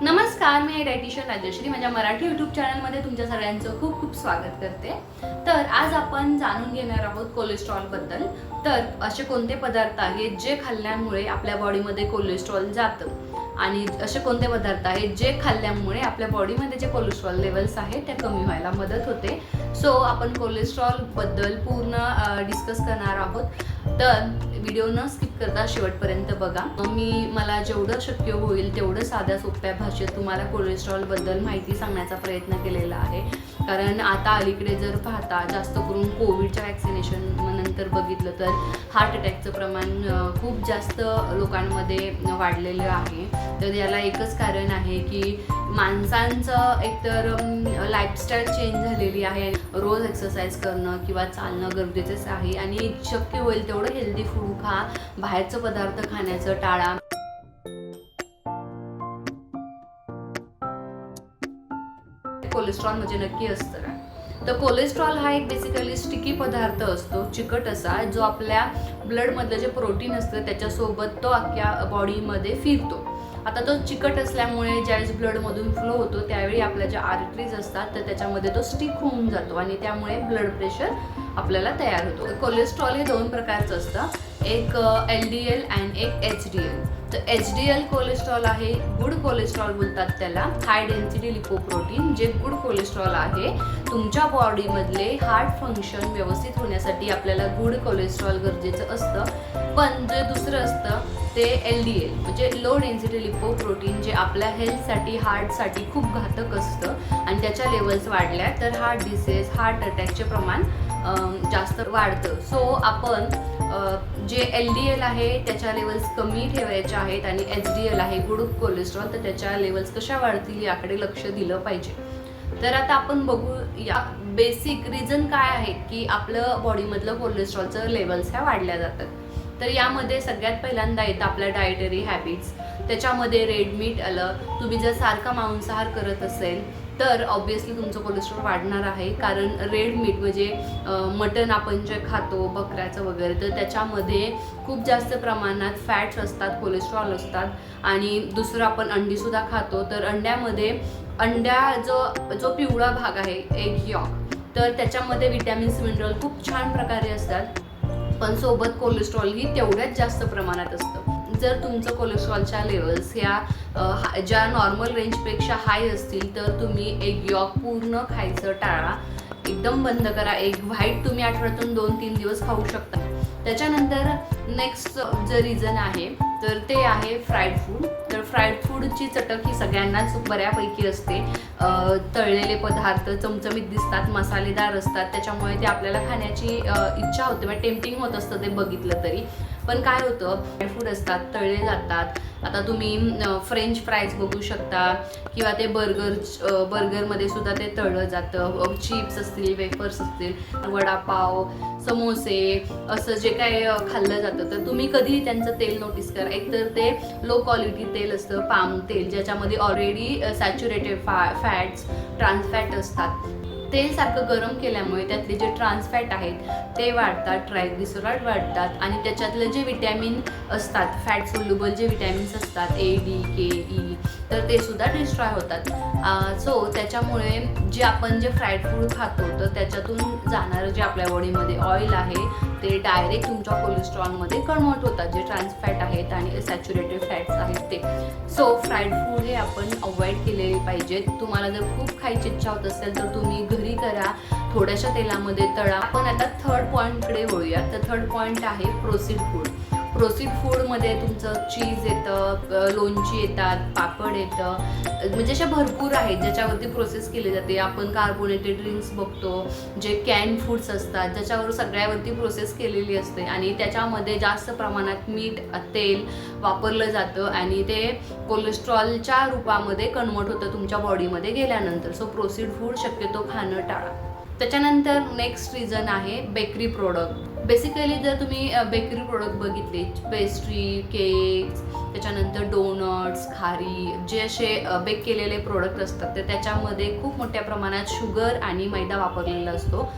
नमस्कार मी डायटिशियन राजश्री. माझ्या मराठी यूट्यूब चॅनलमध्ये तुमच्या सगळ्यांचं खूप खूप स्वागत करते. तर आज आपण जाणून घेणार आहोत कोलेस्ट्रॉलबद्दल तर असे कोणते पदार्थ आहेत जे खाल्ल्यामुळे आपल्या बॉडीमध्ये कोलेस्ट्रॉल जातं? आणि असे कोणते पदार्थ आहेत जे खाल्ल्यामुळे आपल्या बॉडीमध्ये जे कोलेस्ट्रॉल लेवल्स आहेत त्या कमी व्हायला मदत होते? सो आपण कोलेस्ट्रॉलबद्दल पूर्ण डिस्कस करणार आहोत. तर व्हिडिओ न स्किप करता शेवटपर्यंत बघा. मी मला जेवढं शक्य होईल तेवढं साध्या सोप्या भाषेत तुम्हाला कोलेस्ट्रॉलबद्दल माहिती सांगण्याचा प्रयत्न केलेला आहे. कारण आता अलीकडे जर पाहता जास्त करून कोविडच्या वॅक्सिनेशन नंतर बघितलं तर हार्ट अटॅकचं प्रमाण खूप जास्त लोकांमध्ये वाढलेलं आहे. तर याला एकच कारण आहे की माणसांचं एकतर लाईफस्टाईल चेंज झालेली आहे. रोज एक्सरसाइज करणं किंवा चालणं गरजेचंच आहे आणि शक्य होईल तेवढं हेल्दी फूड खा. बाहेरचं पदार्थ खाण्याचं टाळा. कोलेस्ट्रॉल म्हणजे नक्की असतं तर कोलेस्ट्रॉल हा एक बेसिकली स्टिकी पदार्थ असतो चिकट असा जो आपल्या ब्लडमधलं जे प्रोटीन असतं त्याच्यासोबत तो अख्ख्या बॉडीमध्ये फिरतो. आता तो चिकट असल्यामुळे ज्यावेळेस ब्लडमधून फ्लो होतो त्यावेळी आपल्या ज्या आर्टरीज असतात तर त्याच्यामध्ये तो स्टिक होऊन जातो आणि त्यामुळे ब्लड प्रेशर आपल्याला तयार होतो. कोलेस्ट्रॉल हे दोन प्रकारचं असतं. एक एल डी एल अँड एक एच डी एल तर एच डी एल कोलेस्ट्रॉल आहे गुड कोलेस्ट्रॉल म्हणतात त्याला. हाय डेन्सिटी लिपोप्रोटीन जे गुड कोलेस्ट्रॉल आहे तुमच्या बॉडीमधले हार्ट फंक्शन व्यवस्थित होण्यासाठी आपल्याला गुड कोलेस्ट्रॉल गरजेचं असतं. पण जे दुसरं असतं ते एल डी एल म्हणजे लो डेन्सिटी लिपोप्रोटीन जे आपल्या हेल्थसाठी हार्टसाठी खूप घातक असतं. आणि त्याच्या लेवल्स वाढल्या तर हार्ट डिसीज हार्ट अटॅकचे प्रमाण जास्त वाढतं. सो आपण जे एल डी एल आहे त्याच्या लेवल्स कमी ठेवायच्या आहेत आणि एच डी एल आहे गुड कोलेस्ट्रॉल तर त्याच्या लेवल्स कशा वाढतील याकडे लक्ष दिलं पाहिजे. तर आता आपण बघू या बेसिक रिझन काय आहेत की आपलं बॉडीमधलं कोलेस्ट्रॉलचं लेवल्स ह्या वाढल्या जातात. तर यामध्ये सगळ्यात पहिल्यांदा येतं आपल्या डायटरी हॅबिट्स त्याच्यामध्ये रेड मीट आलं. तुम्ही जर सारखा मांसाहार करत असेल तर ऑब्वियसली तुमचं कोलेस्ट्रॉल वाढणार आहे. कारण रेड मीठ म्हणजे मटन आपण जे खातो बकऱ्याचं वगैरे तर त्याच्यामध्ये खूप जास्त प्रमाणात फॅट्स असतात कोलेस्ट्रॉल असतात. आणि दुसरं आपण अंडीसुद्धा खातो. तर अंड्यामध्ये अंड्या जो जो पिवळा भाग आहे एग यॉक तर त्याच्यामध्ये विटॅमिन्स मिनरल खूप छान प्रकारे असतात. पण सोबत कोलेस्ट्रॉलही तेवढ्याच जास्त प्रमाणात असतं. जर तुमचं कोलेस्ट्रॉलच्या लेवल्स ह्या ज्या नॉर्मल रेंजपेक्षा हाय असतील तर तुम्ही एक यॉग पूर्ण खायचं टाळा. एकदम बंद करा. एक व्हाईट तुम्ही आठवड्यातून दोन तीन दिवस खाऊ शकता. त्याच्यानंतर नेक्स्ट जे रिझन आहे तर ते आहे फ्राईड फूड तर फ्राईड फूडची चटक ही सगळ्यांनाच बऱ्यापैकी असते. तळलेले पदार्थ चमचमीत दिसतात मसालेदार असतात. त्याच्यामुळे ते आपल्याला खाण्याची इच्छा होते. म्हणजे टेम्पटिंग होत असतं ते बघितलं तरी. पण काय होतं फ्राईड फूड असतात तळले जातात. आता तुम्ही फ्रेंच फ्राईज बघू शकता किंवा ते बर्गर बर्गरमध्ये सुद्धा ते तळलं जातं. चिप्स असतील वेफर्स असतील वडापाव समोसे असं जे काय खाल्लं जातं. तर तुम्ही कधी त्यांचं तेल नोटीस करा. एकतर ते लो क्वालिटी तेल असतं पाम तेल ज्याच्यामध्ये ऑलरेडी सॅच्युरेटेड फा फॅट्स ट्रान्सफॅट असतात. तेलसारखं गरम केल्यामुळे त्यातले जे ट्रान्सफॅट आहेत ते वाढतात ट्रायग्लिसराईड वाढतात आणि त्याच्यातलं जे विटॅमिन असतात फॅट सोल्युबल जे विटॅमिन्स असतात ए डी के ई तर ते सुद्धा डिस्ट्रॉय होतात. सो त्याच्यामुळे जे आपण जे फ्राईड फूड खातो तर त्याच्यातून जाणारं जे आपल्या बॉडीमध्ये ऑइल आहे ते डायरेक्ट तुमच्या कोलेस्ट्रॉलमध्ये कन्वर्ट होतात. जे ट्रान्सफॅट आहेत आणि सॅच्युरेटेड फॅट्स आहेत ते. सो फ्राईड फूड हे आपण अवॉइड केलेले पाहिजेत. तुम्हाला जर खूप खायची इच्छा होत असेल तर तुम्ही घरी करा. थोड्याशा तेलामध्ये तळा. आपण आता थर्ड पॉईंटकडे वळूया तर थर्ड पॉईंट आहे प्रोसीड फूड प्रोसीड फूडमध्ये तुमचं चीज येतं लोणची येतात पापड येतं. म्हणजे अशा भरपूर आहेत ज्याच्यावरती प्रोसेस केली जाते. आपण कार्बोनेटेड ड्रिंक्स बघतो जे कॅन फूड्स असतात ज्याच्यावर सगळ्यावरती प्रोसेस केलेली असते. आणि त्याच्यामध्ये जास्त प्रमाणात मीठ तेल वापरलं जातं आणि ते कोलेस्ट्रॉलच्या रूपामध्ये कन्वर्ट होतं तुमच्या बॉडीमध्ये गेल्यानंतर. सो प्रोसीड फूड शक्यतो खाणं टाळा. त्याच्यानंतर नेक्स्ट रिझन आहे बेकरी प्रोडक्ट बेसिकली जर तुम्ही बेकरी प्रोडक्ट बघितले पेस्ट्री केक्स त्याच्यानंतर डोनट्स खारी जे असे बेक केलेले प्रोडक्ट असतात तर त्याच्यामध्ये खूप मोठ्या प्रमाणात शुगर आणि मैदा वापरलेला असतो.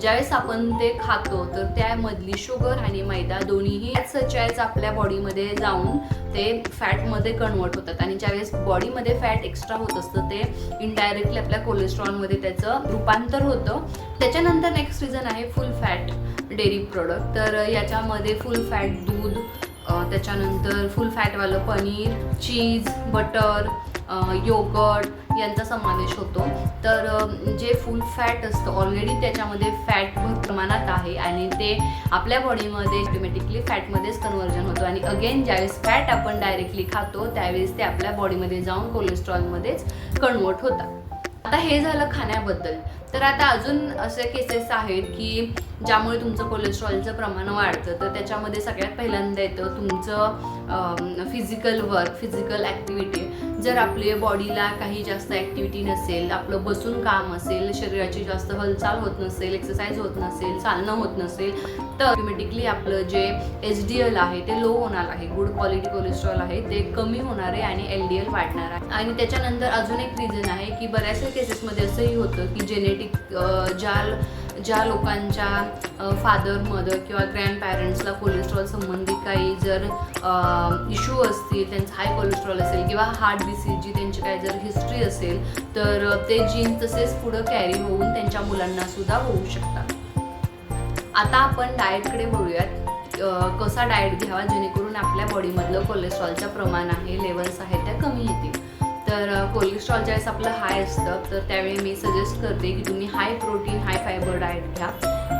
ज्यावेळेस आपण ते खातो तर त्यामधली शुगर आणि मैदा दोन्हीही सचायच आपल्या बॉडीमध्ये जाऊन ते फॅटमध्ये कन्वर्ट होतात. आणि ज्यावेळेस बॉडीमध्ये फॅट एक्स्ट्रा होत असतं ते इनडायरेक्टली आपल्या कोलेस्ट्रॉलमध्ये त्याचं रूपांतर होतं. त्याच्यानंतर नेक्स्ट रिझन आहे फुल फॅट डेअरी प्रोडक्ट. तर याच्यामध्ये फुल फॅट दूध त्याच्यानंतर फुल फॅटवालं पनीर चीज बटर योगर्ट यांचा समावेश होतो. तर जे फुल फॅट असतं ऑलरेडी त्याच्यामध्ये फॅट भर प्रमाणात आहे आणि ते आपल्या बॉडीमध्ये ऑटोमॅटिकली फॅटमध्येच कन्वर्जन होतं. आणि अगेन ज्यावेळेस फॅट आपण डायरेक्टली खातो त्यावेळेस ते आपल्या बॉडीमध्ये जाऊन कोलेस्ट्रॉलमध्येच कन्वर्ट होतात. आता हे झालं खाण्याबद्दल. तर आता अजून असे केसेस आहेत की ज्यामुळे तुमचं कोलेस्ट्रॉलचं प्रमाण वाढतं तर त्याच्यामध्ये सगळ्यात पहिल्यांदा येतं तुमचं फिजिकल वर्क फिजिकल ॲक्टिव्हिटी जर आपली बॉडीला काही जास्त ॲक्टिव्हिटी नसेल आपलं बसून काम असेल शरीराची जास्त हालचाल होत नसेल एक्सरसाइज होत नसेल चालणं होत नसेल तर ऑटोमॅटिकली आपलं जे एच डी एल आहे ते लो होणार आहे. गुड क्वालिटी कोलेस्ट्रॉल आहे ते कमी होणार आहे आणि एल डी एल वाढणार आहे. आणि त्याच्यानंतर अजून एक रिझन आहे की बऱ्याचशा केसेसमध्ये असंही होतं की जेनेटिक ज्या ज्या लोकांच्या फादर मदर किंवा ग्रँड पॅरेंट्सला कोलेस्ट्रॉल संबंधित काही जर इश्यू असतील त्यांचं हाय कोलेस्ट्रॉल असेल किंवा हार्ट डिसीजची त्यांची काही जर हिस्ट्री असेल तर ते जीन तसेच पुढं कॅरी होऊन त्यांच्या मुलांना सुद्धा होऊ शकतात. आता आपण डाएटकडे बोलूयात कसा डाएट घ्यावा जेणेकरून आपल्या बॉडीमधलं कोलेस्ट्रॉलचं प्रमाण आहे लेवल्स आहेत त्या कमी येतील. तर कोलेस्ट्रॉल ज्यावेळेस आपलं हाय असतं तर त्यावेळी मी सजेस्ट करते की तुम्ही high protein high fibre diet घ्या.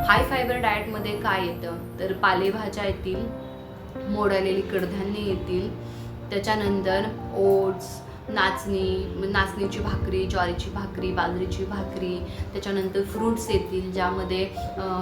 हाय फायबर डाएटमध्ये काय येतं? तर पालेभाज्या येतील मोड आलेली कडधान्य येतील. त्याच्यानंतर ओट्स नाचणी नाचणीची भाकरी ज्वारीची भाकरी बाजरीची भाकरी त्याच्यानंतर फ्रूट्स येतील ज्यामध्ये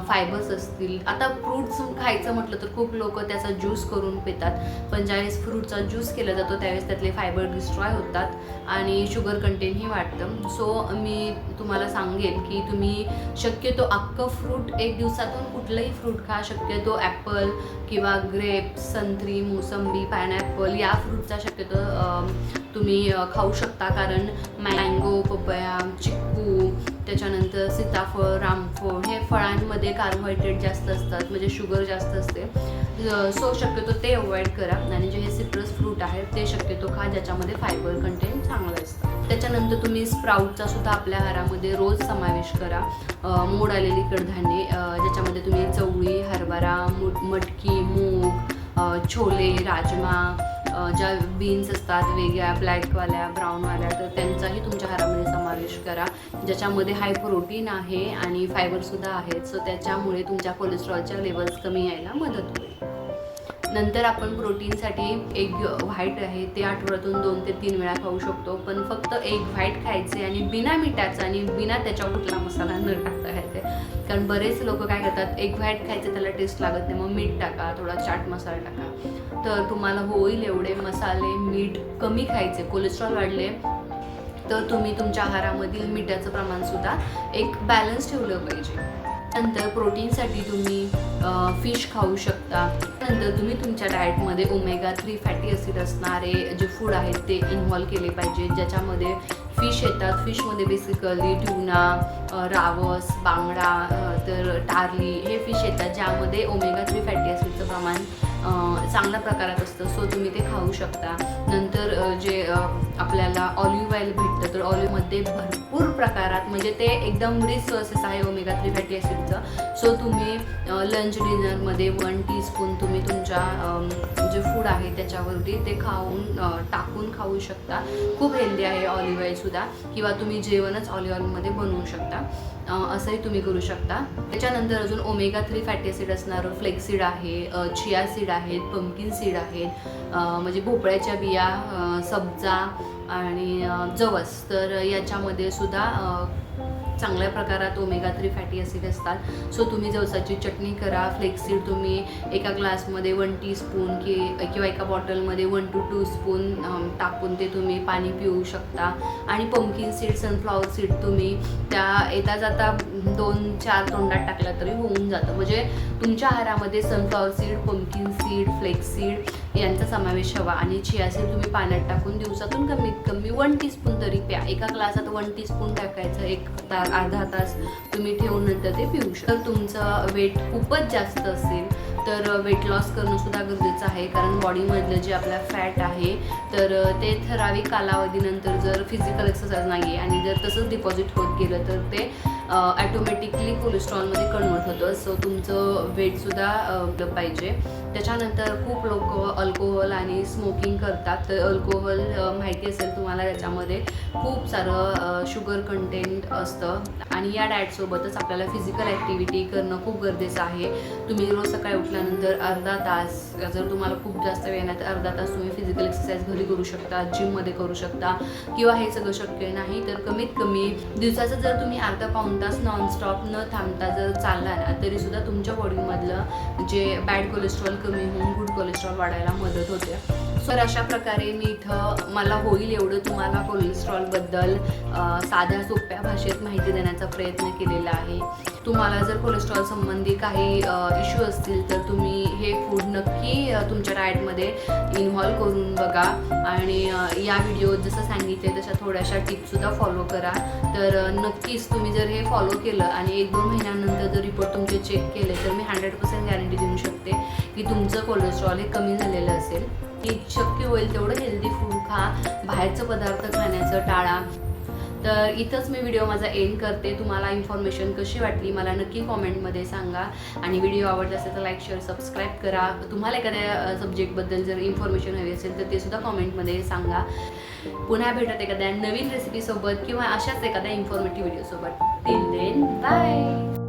फायबर्स असतील. आता फ्रूट्स खायचं म्हटलं तर खूप लोक त्याचा ज्यूस करून पितात. पण ज्यावेळेस फ्रूटचा ज्यूस केला जातो त्यावेळेस त्यातले फायबर डिस्ट्रॉय होतात आणि शुगर कंटेंटही वाढतं. सो मी तुम्हाला सांगेन की तुम्ही शक्यतो अख्खं फ्रूट एक दिवसातून कुठलंही फ्रूट खा. शक्यतो ॲपल किंवा ग्रेप संत्री मोसंबी पायनॅपल या फ्रूटचा शक्यतो तुम्ही तुम्ही खाऊ शकता कारण मँगो पपया चिक्कू त्याच्यानंतर सीताफळ रामफळ हे फळांमध्ये कार्बोहायड्रेट जास्त असतात म्हणजे शुगर जास्त असते. सो शक्यतो ते अवॉइड करा. आणि जे हे सिट्रस फ्रूट आहेत ते शक्यतो खा ज्याच्यामध्ये फायबर कंटेंट चांगलं असतं. त्याच्यानंतर तुम्ही स्प्राऊटचा सुद्धा आपल्या आहारामध्ये रोज समावेश करा. मोड आलेली कडधान्ये ज्याच्यामध्ये तुम्ही चवळी हरभरा मु मटकी मूग छोले राजमा ज्या बीन्स असतात वेगळ्या ब्लॅकवाल्या ब्राऊनवाल्या तर त्यांचाही तुमच्या आहारामध्ये समावेश करा. ज्याच्यामध्ये हाय प्रोटीन आहे आणि फायबरसुद्धा आहेत सो त्याच्यामुळे तुमच्या कोलेस्ट्रॉलच्या लेवल्स कमी यायला मदत होईल. नंतर आपण प्रोटीनसाठी एग व्हाईट आहे ते आठवड्यातून दोन ते तीन वेळा खाऊ शकतो पण फक्त एग व्हाईट खायचे आणि बिना मिठाचं आणि बिना त्याच्या कुठला मसाला न टाकता खायचे. कारण बरेच लोक काय करतात एग व्हाईट खायचे त्याला टेस्ट लागत नाही मग मीठ टाका थोडा चाट मसाला टाका. तर तुम्हाला होईल एवढे मसाले मीठ कमी खायचे कोलेस्ट्रॉल वाढले तर तुम्ही तुमच्या आहारामधील मिठाचं प्रमाणसुद्धा एक बॅलन्स ठेवलं पाहिजे. नंतर प्रोटीनसाठी तुम्ही फिश खाऊ शकता. नंतर तुम्ही तुमच्या डाएटमध्ये ओमेगा थ्री फॅटी ॲसिड असणारे जे फूड आहेत ते इन्व्हॉल्व केले पाहिजेत ज्याच्यामध्ये फिश येतात. फिशमध्ये बेसिकली ट्युना रावस बांगडा तर टारली हे फिश येतात ज्यामध्ये ओमेगा थ्री फॅटी ॲसिडचं प्रमाण चांगल्या प्रकारात असतं. सो तुम्ही ते खाऊ शकता. नंतर जे आपल्याला ऑलिव्ह ऑइल भेटतं तर ऑलिव्हमध्ये भरपूर प्रकारात म्हणजे ते एकदम रिच सोर्सेस आहे ओमेगा थ्री फॅटी ॲसिडचं सो तुम्ही लंच डिनरमध्ये वन टीस्पून तुम्ही तुमच्या जे फूड आहे त्याच्यावरती ते खाऊन टाकून खाऊ शकता. खूप हेल्दी आहे ऑलिव्ह ऑइलसुद्धा किंवा तुम्ही जेवणच ऑलिव्ह ऑइलमध्ये बनवू शकता. असंही तुम्ही करू शकता. त्याच्यानंतर अजून ओमेगा थ्री फॅटी ॲसिड असणारं फ्लेक्सिड आहे चिया सीड आहेत पंकिन सीड आहेत म्हणजे भोपळ्याच्या बिया सब्जा आणि जवस. तर याच्यामध्ये सुद्धा चांगल्या प्रकारात ओमेगा थ्री फॅटी ॲसिड असतात. सो तुम्ही जवसाची चटणी करा फ्लेक्सीड तुम्ही एका ग्लासमध्ये वन टीस्पून कि किंवा एका बॉटलमध्ये वन टू टू स्पून टाकून ते तुम्ही पाणी पिऊ शकता. आणि पंकिन सीड सनफ्लॉवर सीड तुम्ही त्या येता जाता दोन चार तोंडात टाकला तरी होऊन जातं. म्हणजे तुमच्या आहारामध्ये sunflower seed pumpkin seed flax seed यांचा समावेश हवा. आणि चियासीड तुम्ही पाण्यात टाकून दिवसातून कमीत कमी वन टीस्पून तरी प्या. एका ग्लासात वन टीस्पून टाकायचं. एक ता अर्धा तास तुम्ही ठेवून नंतर ते पिऊ शकता. तर तुमचं वेट खूपच जास्त असेल तर वेट लॉस करणं सुद्धा गरजेचं आहे. कारण बॉडीमधलं जे आपला फॅट आहे तर ते ठराविक कालावधीनंतर जर फिजिकल एक्सरसाइज नाही आहे आणि जर तसंच डिपॉझिट होत गेलं तर ते ॲटोमॅटिकली कोलेस्ट्रॉलमध्ये कन्वर्ट होतं. सो तुमचं वेटसुद्धा पाहिजे. त्याच्यानंतर खूप लोक अल्कोहोल आणि स्मोकिंग करतात. तर अल्कोहोल माहिती असेल तुम्हाला त्याच्यामध्ये खूप सारं शुगर कंटेंट असतं. आणि या डाएटसोबतच आपल्याला फिजिकल ॲक्टिव्हिटी करणं खूप गरजेचं आहे. तुम्ही रोज सकाळी उठल्यानंतर अर्धा तास जर तुम्हाला खूप जास्त वेळ नाही तर अर्धा तास तुम्ही फिजिकल एक्सरसाइज घरी करू शकता जिममध्ये करू शकता किंवा हे सगळं शक्य नाही तर कमीत कमी दिवसाचं जर तुम्ही अर्धा पाऊण तास नॉनस्टॉप न थांबता जर चालला ना तरीसुद्धा तुमच्या बॉडीमधलं जे बॅड कोलेस्ट्रॉल कमी होऊन गुड कोलेस्ट्रॉल वाढायला मदत होते. तर अशा प्रकारे मी इथं मला होईल एवढं तुम्हाला कोलेस्ट्रॉलबद्दल साध्या सोप्या भाषेत माहिती देण्याचा प्रयत्न केलेला आहे. तुम्हाला जर कोलेस्ट्रॉल संबंधी काही इश्यू असतील तर तुम्ही हे फूड नक्की तुमच्या डाएटमध्ये इन्व्हॉल्व करून बघा. आणि या व्हिडिओत जसं सांगितले तशा थोड्याशा टिप्ससुद्धा फॉलो करा. तर नक्कीच तुम्ही जर हे फॉलो केलं आणि एक दोन महिन्यानंतर जर रिपोर्ट तुमचे चेक केले तर मी हंड्रेड पर्सेंट गॅरंटी देऊ शकते की तुमचं कोलेस्ट्रॉल हे कमी झालेलं असेल. शक्य होईल तेवढं हेल्दी फूड खा. बाहेरचं पदार्थ खाण्याचं टाळा. तर इथंच मी व्हिडिओ माझा एंड करते. तुम्हाला इन्फॉर्मेशन कशी वाटली मला नक्की कॉमेंटमध्ये सांगा. आणि व्हिडिओ आवडला असेल तर लाईक शेअर सबस्क्राईब करा. तुम्हाला एखाद्या सब्जेक्टबद्दल जर इन्फॉर्मेशन हवी असेल तर ते सुद्धा कॉमेंटमध्ये सांगा. पुन्हा भेटत एखाद्या नवीन रेसिपीसोबत किंवा अशाच एखाद्या इन्फॉर्मेटिव्ह व्हिडिओसोबत टिल देन बाय